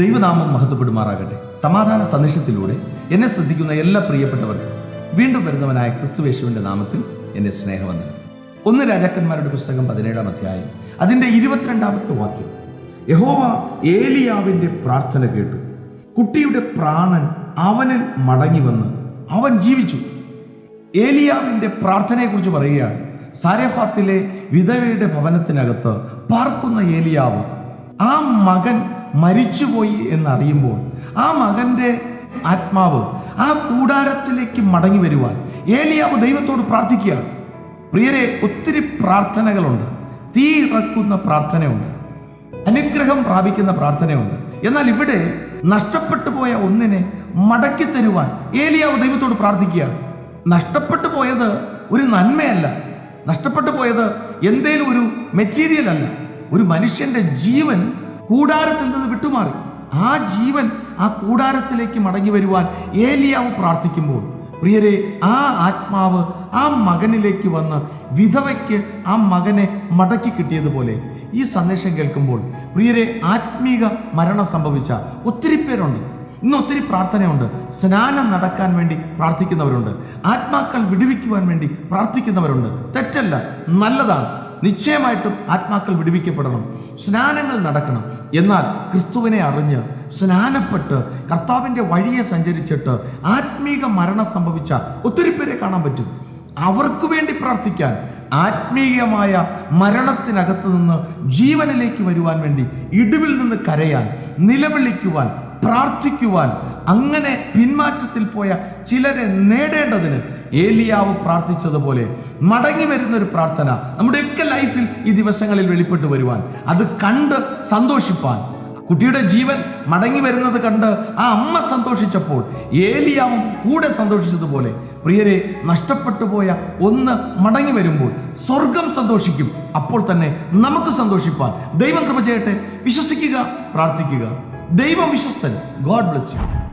ദൈവനാമം മഹത്വപ്പെടുമാറാകട്ടെ. സമാധാന സന്ദേശത്തിലൂടെ എന്നെ ശ്രദ്ധിക്കുന്ന എല്ലാ പ്രിയപ്പെട്ടവർക്കും വീണ്ടും വരുന്നവനായ ക്രിസ്തുവേശുവിന്റെ നാമത്തിൽ എന്റെ സ്നേഹവന്ദനം. ഒന്ന് രാജാക്കന്മാരുടെ പുസ്തകം പതിനേഴാം അധ്യായം അതിന്റെ ഇരുപത്തിരണ്ടാമത്തെ വാക്യം. യഹോവ ഏലിയാവിന്റെ പ്രാർത്ഥന കേട്ടു. കുട്ടിയുടെ പ്രാണൻ അവനിൽ മടങ്ങി വന്ന് അവൻ ജീവിച്ചു. ഏലിയാവിന്റെ പ്രാർത്ഥനയെക്കുറിച്ച് പറയുകയാണ്. സാരഫാത്തിലെ വിധവയുടെ ഭവനത്തിനകത്ത് പാർക്കുന്ന ഏലിയാവ് ആ മകൻ മരിച്ചുപോയി എന്നറിയുമ്പോൾ ആ മകന്റെ ആത്മാവ് ആ കൂടാരത്തിലേക്ക് മടങ്ങി വരുവാൻ ഏലിയാവ് ദൈവത്തോട് പ്രാർത്ഥിക്കുകയാണ് പ്രിയരെ ഒത്തിരി പ്രാർത്ഥനകളുണ്ട്. തീ ഇറക്കുന്ന പ്രാർത്ഥനയുണ്ട്. അനുഗ്രഹം പ്രാപിക്കുന്ന പ്രാർത്ഥനയുണ്ട്. എന്നാൽ ഇവിടെ നഷ്ടപ്പെട്ടു പോയ ഒന്നിനെ മടക്കി തരുവാൻ ഏലിയാവ് ദൈവത്തോട് പ്രാർത്ഥിക്കുകയാണ് നഷ്ടപ്പെട്ടു പോയത് ഒരു നന്മയല്ല. നഷ്ടപ്പെട്ടു പോയത് എന്തേലും ഒരു മെറ്റീരിയൽ അല്ല ഒരു മനുഷ്യന്റെ ജീവൻ കൂടാരത്തിൽ നിന്ന് വിട്ടുമാറി. ആ ജീവൻ ആ കൂടാരത്തിലേക്ക് മടങ്ങി വരുവാൻ ഏലിയാവ് പ്രാർത്ഥിക്കുമ്പോൾ പ്രിയരെ ആ ആത്മാവ് ആ മകനിലേക്ക് വന്ന് വിധവയ്ക്ക് ആ മകനെ മടക്കി കിട്ടിയതുപോലെ. ഈ സന്ദേശം കേൾക്കുമ്പോൾ പ്രിയരെ ആത്മീക മരണം സംഭവിച്ച ഒത്തിരി പേരുണ്ട്. ഇന്ന് ഒത്തിരി പ്രാർത്ഥനയുണ്ട്. സ്നാനം നടക്കാൻ വേണ്ടി പ്രാർത്ഥിക്കുന്നവരുണ്ട്. ആത്മാക്കൾ വിടുവിക്കുവാൻ വേണ്ടി പ്രാർത്ഥിക്കുന്നവരുണ്ട്. തെറ്റല്ല നല്ലതാണ്. നിശ്ചയമായിട്ടും ആത്മാക്കൾ വിടുവിക്കപ്പെടണം. സ്നാനങ്ങൾ നടക്കണം. എന്നാൽ ക്രിസ്തുവിനെ അറിഞ്ഞ് സ്നാനപ്പെട്ട് കർത്താവിന്റെ വഴിയെ സഞ്ചരിച്ചിട്ട് ആത്മീക മരണം സംഭവിച്ച ഒത്തിരി പേരെ കാണാൻ പറ്റും. അവർക്ക് വേണ്ടി പ്രാർത്ഥിക്കാൻ ആത്മീയമായ മരണത്തിനകത്ത് നിന്ന് ജീവനിലേക്ക് വരുവാൻ വേണ്ടി ഇടിവിൽ നിന്ന് കരയാൻ നിലവിളിക്കുവാൻ പ്രാർത്ഥിക്കുവാൻ അങ്ങനെ പിന്മാറ്റത്തിൽ പോയ ചിലരെ നേടേണ്ടതിന് ഏലിയാവ് പ്രാർത്ഥിച്ചതുപോലെ മടങ്ങി വരുന്ന ഒരു പ്രാർത്ഥന നമ്മുടെയൊക്കെ ലൈഫിൽ ഈ ദിവസങ്ങളിൽ വെളിപ്പെട്ട് വരുവാൻ അത് കണ്ട് സന്തോഷിപ്പാൻ. കുട്ടിയുടെ ജീവൻ മടങ്ങി വരുന്നത് കണ്ട് ആ അമ്മ സന്തോഷിച്ചപ്പോൾ ഏലിയാവും കൂടെ സന്തോഷിച്ചതുപോലെ പ്രിയരെ നഷ്ടപ്പെട്ടു പോയ ഒന്ന് മടങ്ങി വരുമ്പോൾ സ്വർഗം സന്തോഷിക്കും. അപ്പോൾ തന്നെ നമുക്ക് സന്തോഷിപ്പാൻ. ദൈവം കൃപ ചെയ്യട്ടെ. വിശ്വസിക്കുക പ്രാർത്ഥിക്കുക. ദൈവം വിശ്വസ്തൻ. God bless you.